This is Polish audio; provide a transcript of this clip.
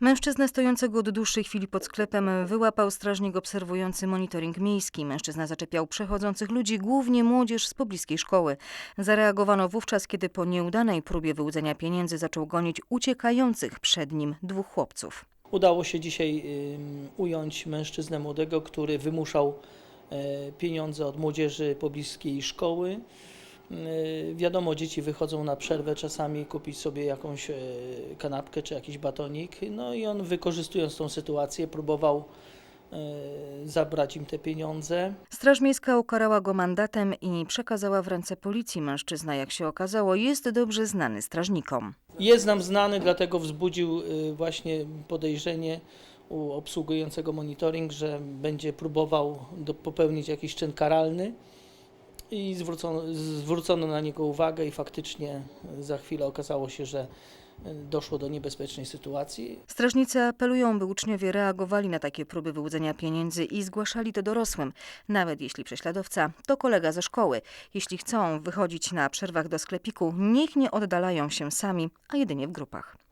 Mężczyznę stojącego od dłuższej chwili pod sklepem wyłapał strażnik obserwujący monitoring miejski. Mężczyzna zaczepiał przechodzących ludzi, głównie młodzież z pobliskiej szkoły. Zareagowano wówczas, kiedy po nieudanej próbie wyłudzenia pieniędzy zaczął gonić uciekających przed nim dwóch chłopców. Udało się dzisiaj ująć mężczyznę młodego, który wymuszał e, pieniądze od młodzieży pobliskiej szkoły. Y, Wiadomo, dzieci wychodzą na przerwę czasami kupić sobie jakąś e, kanapkę czy jakiś batonik. No i on wykorzystując tą sytuację próbował e, zabrać im te pieniądze. Straż Miejska ukarała go mandatem i przekazała w ręce policji. Mężczyzna, jak się okazało, jest dobrze znany strażnikom. Jest nam znany, dlatego wzbudził y, właśnie podejrzenie u obsługującego monitoring, że będzie próbował do, popełnić jakiś czyn karalny i zwrócono, zwrócono na niego uwagę i faktycznie za chwilę okazało się, że y, doszło do niebezpiecznej sytuacji. Strażnicy apelują, by uczniowie reagowali na takie próby wyłudzenia pieniędzy i zgłaszali to dorosłym, nawet jeśli prześladowca to kolega ze szkoły. Jeśli chcą wychodzić na przerwach do sklepiku, niech nie oddalają się sami, a jedynie w grupach.